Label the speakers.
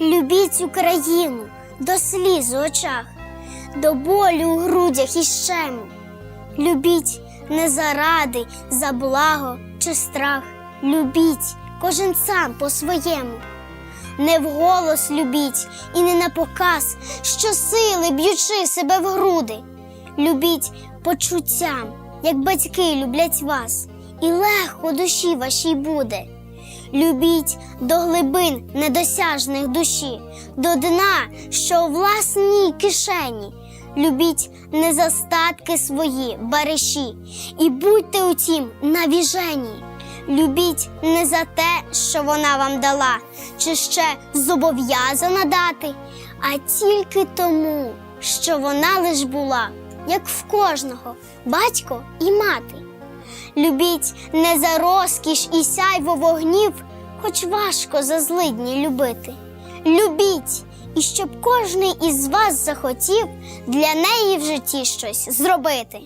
Speaker 1: Україну до сліз у очах, до болю у грудях і щему. Любіть не заради, за благо чи страх. Любіть кожен сам по-своєму. Не вголос любіть і не на показ, що сили б'ючи себе в груди. Любіть почуттям, як батьки люблять вас, і легко душі вашій буде. Любіть до глибин недосяжних душі, до дна, що у власній кишені. Любіть не за статки свої бариші, і будьте у тім навіжені. Любіть не за те, що вона вам дала, чи ще зобов'язана дати, а тільки тому, що вона лиш була, як в кожного, батько і мати. Любіть не за розкіш і сяйво вогнів, хоч важко за злидні любити. Любіть, і щоб кожний із вас захотів для неї в житті щось зробити.